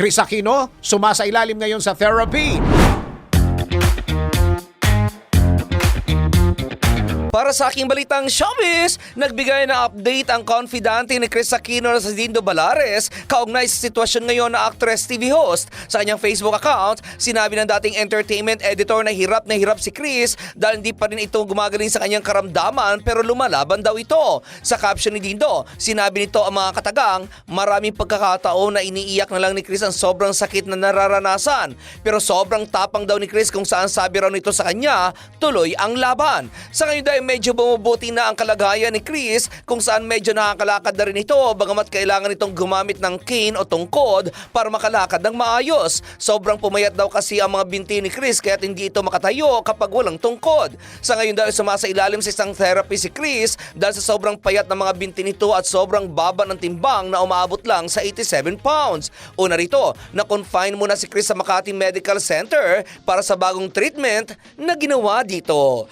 Chris Aquino, sumasa ilalim ngayon sa therapy. Para sa aking balitang showbiz, nagbigay na update ang confidante ni Chris Aquino sa Dindo Balares kaugnay sa sitwasyon ngayon na actress TV host. Sa kanyang Facebook account, sinabi ng dating entertainment editor na hirap na hirap si Chris dahil hindi pa rin ito gumagaling sa kanyang karamdaman pero lumalaban daw ito. Sa caption ni Dindo, sinabi nito ang mga katagang, maraming pagkakataon na iniiyak na lang ni Chris ang sobrang sakit na nararanasan. Pero sobrang tapang daw ni Chris kung saan sabi raw nito sa kanya, tuloy ang laban. Sa ngayon dahil medyo bumubuti na ang kalagayan ni Chris kung saan medyo nakakalakad na rin ito bagamat kailangan itong gumamit ng cane o tungkod para makalakad ng maayos. Sobrang pumayat daw kasi ang mga binti ni Chris kaya hindi ito makatayo kapag walang tungkod. Sa ngayon dahil sumasa ilalim sa isang therapy si Chris dahil sa sobrang payat ng mga binti nito at sobrang baba ng timbang na umaabot lang sa 87 pounds. Una rito, na-confine muna si Chris sa Makati Medical Center para sa bagong treatment na ginawa dito.